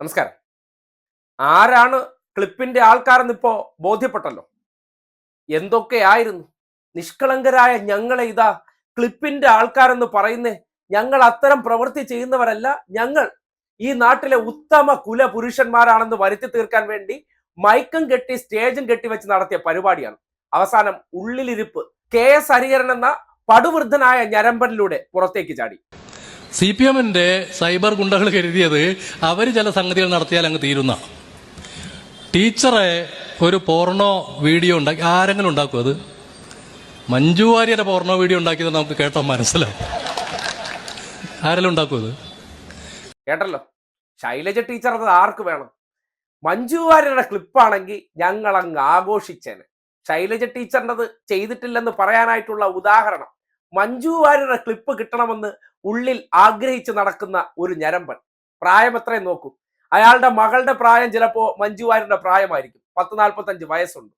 നമസ്കാരം. ആരാണ് ക്ലിപ്പിന്റെ ആൾക്കാരെന്ന് ഇപ്പോ ബോധ്യപ്പെട്ടല്ലോ? എന്തൊക്കെയായിരുന്നു? നിഷ്കളങ്കരായ ഞങ്ങളെ ഇതാ ക്ലിപ്പിന്റെ ആൾക്കാരെന്ന് പറയുന്നേ ഞങ്ങൾ അത്തരം പ്രവൃത്തി ചെയ്യുന്നവരല്ല ഞങ്ങൾ ഈ നാട്ടിലെ ഉത്തമ കുല പുരുഷന്മാരാണെന്ന് വരുത്തി തീർക്കാൻ വേണ്ടി മൈക്കും കെട്ടി സ്റ്റേജും കെട്ടി വെച്ച് നടത്തിയ പരിപാടിയാണ്. അവസാനം ഉള്ളിലിരിപ്പ്. കെ എസ് ഹരിഹരൻ എന്ന പടുവൃദ്ധനായ ഞരമ്പനിലൂടെ പുറത്തേക്ക് ചാടി. സി പി എമ്മിന്റെ സൈബർ ഗുണ്ടകൾ കരുതിയത് അവർ ചില സംഗതികൾ നടത്തിയാൽ അങ്ങ് തീരുന്ന. ടീച്ചറെ ഒരു പോർണോ വീഡിയോ ഉണ്ടാക്കി ആരെങ്കിലും ഉണ്ടാക്കും അത്? മഞ്ജു വാര്യരെ പോർണോ വീഡിയോ ഉണ്ടാക്കിയത് നമുക്ക് കേട്ടോ മനസ്സിലാവും. ആരെല്ലാം ഉണ്ടാക്കും അത്? കേട്ടല്ലോ. ശൈലജ ടീച്ചർ അത് ആർക്ക് വേണം? മഞ്ജു വാര്യരുടെ ക്ലിപ്പാണെങ്കിൽ ഞങ്ങൾ അങ്ങ് ആഘോഷിച്ചേനെ. ശൈലജ ടീച്ചറിന്റെത് ചെയ്തിട്ടില്ലെന്ന് പറയാനായിട്ടുള്ള ഉദാഹരണം മഞ്ജു വാര്യരുടെ ക്ലിപ്പ് കിട്ടണമെന്ന് ഉള്ളിൽ ആഗ്രഹിച്ച് നടക്കുന്ന ഒരു ഞരമ്പൻ. പ്രായം എത്രയും നോക്കും. അയാളുടെ മകളുടെ പ്രായം ചിലപ്പോ മഞ്ജു വാര്യരുടെ പ്രായമായിരിക്കും. പത്ത് നാൽപ്പത്തഞ്ച് വയസ്സുണ്ട്.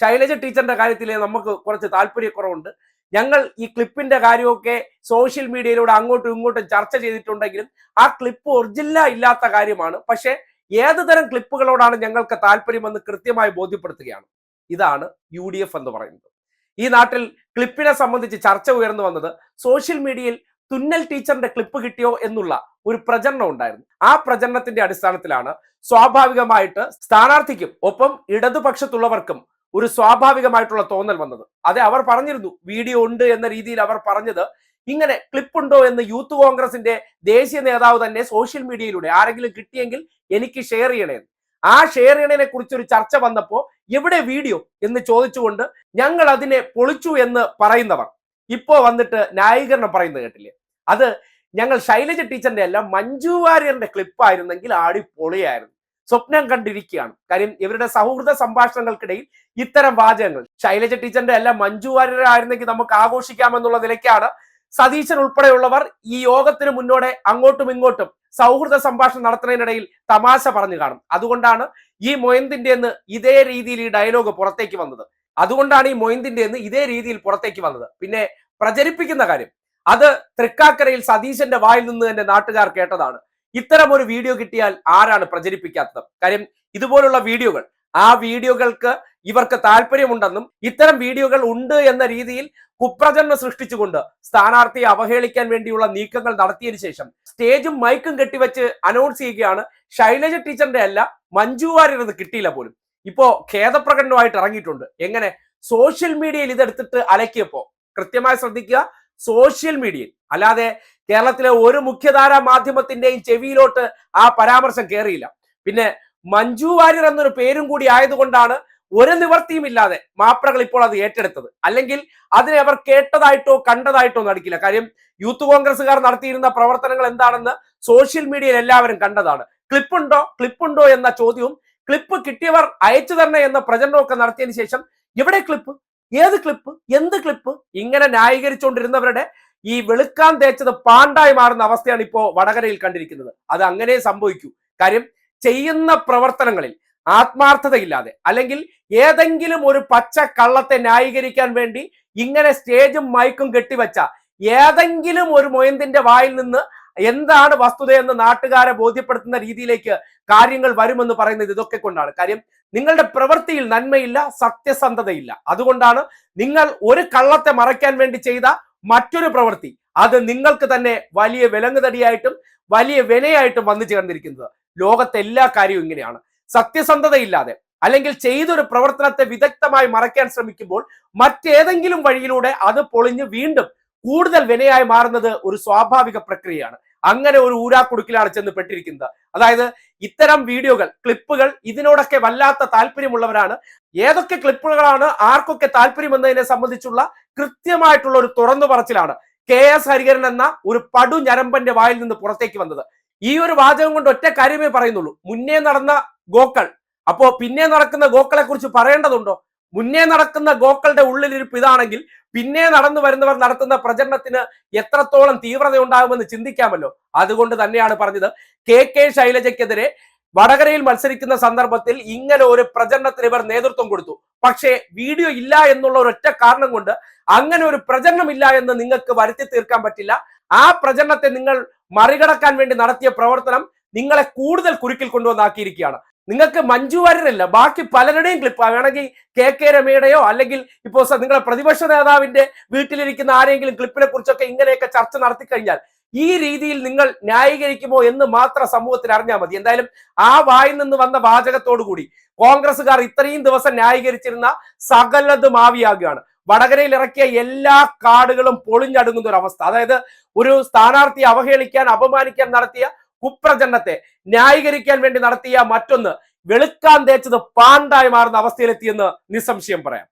ശൈലജ ടീച്ചറിന്റെ കാര്യത്തിൽ നമുക്ക് കുറച്ച് താല്പര്യക്കുറവുണ്ട്. ഞങ്ങൾ ഈ ക്ലിപ്പിന്റെ കാര്യമൊക്കെ സോഷ്യൽ മീഡിയയിലൂടെ അങ്ങോട്ടും ഇങ്ങോട്ടും ചർച്ച ചെയ്തിട്ടുണ്ടെങ്കിലും ആ ക്ലിപ്പ് ഒറിജിനല ഇല്ലാത്ത കാര്യമാണ്. പക്ഷേ ഏത് തരം ക്ലിപ്പുകളോടാണ് ഞങ്ങൾക്ക് താല്പര്യമെന്ന് കൃത്യമായി ബോധ്യപ്പെടുത്തുകയാണ്. ഇതാണ് യു എന്ന് പറയുന്നത്. ഈ നാട്ടിൽ ക്ലിപ്പിനെ സംബന്ധിച്ച് ചർച്ച ഉയർന്നു വന്നത് സോഷ്യൽ മീഡിയയിൽ തുന്നൽ ടീച്ചറിന്റെ ക്ലിപ്പ് കിട്ടിയോ എന്നുള്ള ഒരു പ്രചരണം ഉണ്ടായിരുന്നു. ആ പ്രചരണത്തിന്റെ അടിസ്ഥാനത്തിലാണ് സ്വാഭാവികമായിട്ട് സ്ഥാനാർത്ഥിക്കും ഒപ്പം ഇടതുപക്ഷത്തുള്ളവർക്കും ഒരു സ്വാഭാവികമായിട്ടുള്ള തോന്നൽ വന്നത്. അതെ അവർ പറഞ്ഞിരുന്നു വീഡിയോ ഉണ്ട് എന്ന രീതിയിൽ അവർ പറഞ്ഞത് ഇങ്ങനെ ക്ലിപ്പ് ഉണ്ടോ എന്ന് യൂത്ത് കോൺഗ്രസിന്റെ ദേശീയ നേതാവ് തന്നെ സോഷ്യൽ മീഡിയയിലൂടെ ആരെങ്കിലും കിട്ടിയെങ്കിൽ എനിക്ക് ഷെയർ ചെയ്യണേന്ന്. ആ ഷെയർ ചെയ്യണതിനെ കുറിച്ച് ഒരു ചർച്ച വന്നപ്പോ എവിടെ വീഡിയോ എന്ന് ചോദിച്ചുകൊണ്ട് ഞങ്ങൾ അതിനെ പൊളിച്ചു എന്ന് പറയുന്നവർ. ഇപ്പോ വന്നിട്ട് ന്യായീകരണം പറയുന്നത് കേട്ടില്ലേ? അത് ഞങ്ങൾ ശൈലജ ടീച്ചറിന്റെ അല്ല മഞ്ജു വാര്യറിന്റെ ക്ലിപ്പ് ആയിരുന്നെങ്കിൽ ആടി പൊളിയായിരുന്നു സ്വപ്നം കണ്ടിരിക്കുകയാണ്. കാര്യം ഇവരുടെ സൗഹൃദ സംഭാഷണങ്ങൾക്കിടയിൽ ഇത്തരം വാചകങ്ങൾ. ശൈലജ ടീച്ചറിന്റെ അല്ല മഞ്ജു വാര്യർ ആയിരുന്നെങ്കിൽ നമുക്ക് ആഘോഷിക്കാമെന്നുള്ള നിലയ്ക്കാണ് സതീശൻ ഉൾപ്പെടെയുള്ളവർ ഈ യോഗത്തിന് മുന്നോടെ അങ്ങോട്ടും ഇങ്ങോട്ടും സൗഹൃദ സംഭാഷണം നടത്തുന്നതിനിടയിൽ തമാശ പറഞ്ഞു കാണും. അതുകൊണ്ടാണ് ഈ മൊയന്തിന്റെ എന്ന് ഇതേ രീതിയിൽ ഈ ഡയലോഗ് പുറത്തേക്ക് വന്നത്. അതുകൊണ്ടാണ് ഈ മൊയന്തിന്റെ എന്ന് ഇതേ രീതിയിൽ പുറത്തേക്ക് വന്നത്. പിന്നെ പ്രചരിപ്പിക്കുന്ന കാര്യം. അത് തൃക്കാക്കരയിൽ സതീശന്റെ വായിൽ നിന്ന് തന്നെ നാട്ടുകാർ കേട്ടതാണ്. ഇത്തരം ഒരു വീഡിയോ കിട്ടിയാൽ ആരാണ് പ്രചരിപ്പിക്കാത്തത്? കാര്യം ഇതുപോലുള്ള വീഡിയോകൾ ആ വീഡിയോകൾക്ക് ഇവർക്ക് താല്പര്യമുണ്ടെന്നും ഇത്തരം വീഡിയോകൾ ഉണ്ട് എന്ന രീതിയിൽ കുപ്രചരണം സൃഷ്ടിച്ചുകൊണ്ട് സ്ഥാനാർത്ഥിയെ അവഹേളിക്കാൻ വേണ്ടിയുള്ള നീക്കങ്ങൾ നടത്തിയതിനു ശേഷം സ്റ്റേജും മൈക്കും കെട്ടിവെച്ച് അനൗൺസ് ചെയ്യുകയാണ്. ശൈലജ ടീച്ചറിന്റെ അല്ല മഞ്ജു വാര്യർ ഇത് കിട്ടിയില്ല പോലും. ഇപ്പോ ഖേദപ്രകടനമായിട്ട് ഇറങ്ങിയിട്ടുണ്ട്. എങ്ങനെ? സോഷ്യൽ മീഡിയയിൽ ഇതെടുത്തിട്ട് അലക്കിയപ്പോ കൃത്യമായി ശ്രദ്ധിക്കുക. സോഷ്യൽ മീഡിയയിൽ അല്ലാതെ കേരളത്തിലെ ഒരു മുഖ്യധാരാ മാധ്യമത്തിന്റെയും ചെവിയിലോട്ട് ആ പരാമർശം കയറിയില്ല പിന്നെ മഞ്ജു വാര്യർ എന്നൊരു പേരും കൂടി ആയതുകൊണ്ടാണ് ഒരു നിവർത്തിയും ഇല്ലാതെ മാപ്രകൾ ഇപ്പോൾ അത് ഏറ്റെടുത്തത്. അല്ലെങ്കിൽ അതിനെ അവർ കേട്ടതായിട്ടോ കണ്ടതായിട്ടോ നടക്കില്ല കാര്യം യൂത്ത് കോൺഗ്രസ്സുകാർ നടത്തിയിരുന്ന പ്രവർത്തനങ്ങൾ എന്താണെന്ന് സോഷ്യൽ മീഡിയയിൽ എല്ലാവരും കണ്ടതാണ്. ക്ലിപ്പുണ്ടോ? ക്ലിപ്പുണ്ടോ എന്ന ചോദ്യവും ക്ലിപ്പ് കിട്ടിയവർ അയച്ചു തരണേ എന്ന പ്രചരണമൊക്കെ നടത്തിയതിനു ശേഷം എവിടെ ക്ലിപ്പ്? ഏത് ക്ലിപ്പ്? എന്ത് ക്ലിപ്പ്? ഇങ്ങനെ ന്യായീകരിച്ചുകൊണ്ടിരുന്നവരുടെ ഈ വെളുക്കാൻ തേച്ചത് പാണ്ടായി മാറുന്ന അവസ്ഥയാണ് ഇപ്പോൾ വടകരയിൽ കണ്ടിരിക്കുന്നത്. അത് അങ്ങനെ സംഭവിക്കൂ. കാര്യം ചെയ്യുന്ന പ്രവർത്തനങ്ങളിൽ ആത്മാർത്ഥതയില്ലാതെ അല്ലെങ്കിൽ ഏതെങ്കിലും ഒരു പച്ച കള്ളത്തെ ന്യായീകരിക്കാൻ വേണ്ടി ഇങ്ങനെ സ്റ്റേജും മൈക്കും കെട്ടിവെച്ച ഏതെങ്കിലും ഒരു മൊയന്തിന്റെ വായിൽ നിന്ന് എന്താണ് വസ്തുതയെന്ന് നാട്ടുകാരെ ബോധ്യപ്പെടുത്തുന്ന രീതിയിലേക്ക് കാര്യങ്ങൾ വരുമെന്ന് പറയുന്നത് ഇതൊക്കെ കൊണ്ടാണ്. കാര്യം നിങ്ങളുടെ പ്രവൃത്തിയിൽ നന്മയില്ല സത്യസന്ധതയില്ല. അതുകൊണ്ടാണ് നിങ്ങൾ ഒരു കള്ളത്തെ മറയ്ക്കാൻ വേണ്ടി ചെയ്ത മറ്റൊരു പ്രവൃത്തി. അത് നിങ്ങൾക്ക് തന്നെ വലിയ വിലങ്ങുതടിയായിട്ടും വലിയ വിനയായിട്ടും വന്നു ചേർന്നിരിക്കുന്നത്. ലോകത്തെ എല്ലാ കാര്യവും ഇങ്ങനെയാണ്. സത്യസന്ധതയില്ലാതെ അല്ലെങ്കിൽ ചെയ്തൊരു പ്രവർത്തനത്തെ വിദഗ്ധമായി മറയ്ക്കാൻ ശ്രമിക്കുമ്പോൾ മറ്റേതെങ്കിലും വഴിയിലൂടെ അത് പൊളിഞ്ഞ് വീണ്ടും കൂടുതൽ വിനയായി മാറുന്നത് ഒരു സ്വാഭാവിക പ്രക്രിയയാണ്. അങ്ങനെ ഒരു ഊരാക്കുടുക്കിലാണ് ചെന്ന് പെട്ടിരിക്കുന്നത് അതായത് ഇത്തരം വീഡിയോകൾ ക്ലിപ്പുകൾ ഇതിനോടൊക്കെ വല്ലാത്ത താല്പര്യമുള്ളവരാണ്. ഏതൊക്കെ ക്ലിപ്പുകളാണ് ആർക്കൊക്കെ താല്പര്യം എന്നതിനെ സംബന്ധിച്ചുള്ള കൃത്യമായിട്ടുള്ള ഒരു തുറന്നു പറച്ചിലാണ് കെ എസ് ഹരിഹരൻ എന്ന ഒരു പടു ഞരമ്പന്റെ വായിൽ നിന്ന് പുറത്തേക്ക് വന്നത്. ഈ ഒരു വാചകം കൊണ്ട് ഒറ്റ കാര്യമേ പറയുന്നുള്ളൂ. മുന്നേ നടന്ന ഗോക്കൾ. അപ്പോ പിന്നെ നടക്കുന്ന ഗോക്കളെ കുറിച്ച് പറയേണ്ടതുണ്ടോ? മുന്നേ നടക്കുന്ന ഗോക്കളുടെ ഉള്ളിലിരിപ്പ് ഇതാണെങ്കിൽ പിന്നെ നടന്നു വരുന്നവർ നടത്തുന്ന പ്രചരണത്തിന് എത്രത്തോളം തീവ്രത ഉണ്ടാകുമെന്ന് ചിന്തിക്കാമല്ലോ. അതുകൊണ്ട് തന്നെയാണ് പറഞ്ഞത് കെ കെ ശൈലജയ്ക്കെതിരെ വടകരയിൽ മത്സരിക്കുന്ന സന്ദർഭത്തിൽ ഇങ്ങനെ ഒരു പ്രചരണത്തിന് ഇവർ നേതൃത്വം കൊടുത്തു. പക്ഷേ വീഡിയോ ഇല്ല എന്നുള്ള ഒരൊറ്റ കാരണം കൊണ്ട് അങ്ങനെ ഒരു പ്രചരണം ഇല്ല എന്ന് നിങ്ങൾക്ക് വരുത്തി തീർക്കാൻ പറ്റില്ല. ആ പ്രചരണത്തെ നിങ്ങൾ മറികടക്കാൻ വേണ്ടി നടത്തിയ പ്രവർത്തനം നിങ്ങളെ കൂടുതൽ കുരുക്കിൽ കൊണ്ടുവന്നാക്കിയിരിക്കുകയാണ്. നിങ്ങൾക്ക് മഞ്ജു വാര്യരല്ല ബാക്കി പലരുടെയും ക്ലിപ്പ് വേണമെങ്കിൽ കെ കെ രമയുടെയോ അല്ലെങ്കിൽ ഇപ്പോൾ സ- നിങ്ങളെ പ്രതിപക്ഷ നേതാവിന്റെ വീട്ടിലിരിക്കുന്ന ആരെങ്കിലും ക്ലിപ്പിനെ കുറിച്ചൊക്കെ ഇങ്ങനെയൊക്കെ ചർച്ച നടത്തി കഴിഞ്ഞാൽ ഈ രീതിയിൽ നിങ്ങൾ ന്യായീകരിക്കുമോ എന്ന് മാത്രം സമൂഹത്തിൽ അറിഞ്ഞാൽ മതി. എന്തായാലും ആ വായിൽ നിന്ന് വന്ന വാചകത്തോടു കൂടി കോൺഗ്രസ്സുകാർ ഇത്രയും ദിവസം ന്യായീകരിച്ചിരുന്ന സകലതും ആവിയാകുകയാണ്. വടകരയിൽ ഇറക്കിയ എല്ലാ കാർഡുകളും പൊളിഞ്ഞടുങ്ങുന്ന ഒരു അവസ്ഥ അതായത് ഒരു സ്ഥാനാർത്ഥിയെ അവഹേളിക്കാൻ അപമാനിക്കാൻ നടത്തിയ കുപ്രചരണത്തെ ന്യായീകരിക്കാൻ വേണ്ടി നടത്തിയ മറ്റൊന്ന് വെളുക്കാൻ തേച്ചത് പാണ്ടായി മാറുന്ന അവസ്ഥയിലെത്തിയെന്ന് നിസ്സംശയം പറയാം.